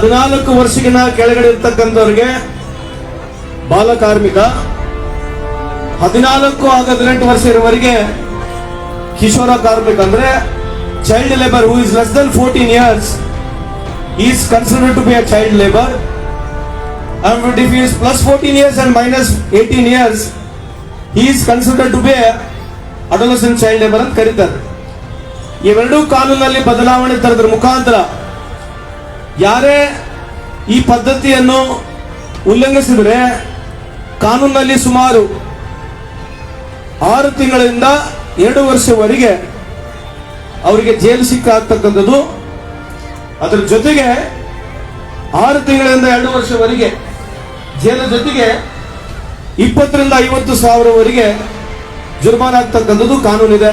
ಹದಿನಾಲ್ಕು ವರ್ಷಗಿನ ಕೆಳಗಡೆ ಇರ್ತಕ್ಕಂಥವ್ರಿಗೆ ಬಾಲ ಕಾರ್ಮಿಕ, ಹದಿನಾಲ್ಕು ಹಾಗೂ ಹದಿನೆಂಟು ವರ್ಷ ಇರುವವರಿಗೆ ಕಿಶೋರ ಕಾರ್ಮಿಕ ಅಂದ್ರೆ child labour who is less than fourteen years is considered to be a child labour and if he plus plus 14 years and minus 18 years, he is considered to be labour ಅಂತ ಕರೀತಾರೆ. ಇವೆರಡೂ ಕಾನೂನಲ್ಲಿ ಬದಲಾವಣೆ ತರದ್ರ ಮುಖಾಂತರ ಯಾರೇ ಈ ಪದ್ಧತಿಯನ್ನು ಉಲ್ಲಂಘಿಸಿದರೆ ಕಾನೂನಲ್ಲಿ ಸುಮಾರು ಆರು ತಿಂಗಳಿಂದ ಎರಡು ವರ್ಷವರೆಗೆ ಅವರಿಗೆ ಜೈಲು ಸಿಕ್ಕಾಗ್ತಕ್ಕಂಥದ್ದು ಅದರ ಜೊತೆಗೆ ಆರು ತಿಂಗಳಿಂದ ಎರಡು ವರ್ಷವರೆಗೆ ಜೈಲು ಜೊತೆಗೆ ಇಪ್ಪತ್ತರಿಂದ ಐವತ್ತು ಸಾವಿರವರೆಗೆ ಜುರ್ಮಾನ ಆಗ್ತಕ್ಕಂಥದ್ದು ಕಾನೂನಿದೆ.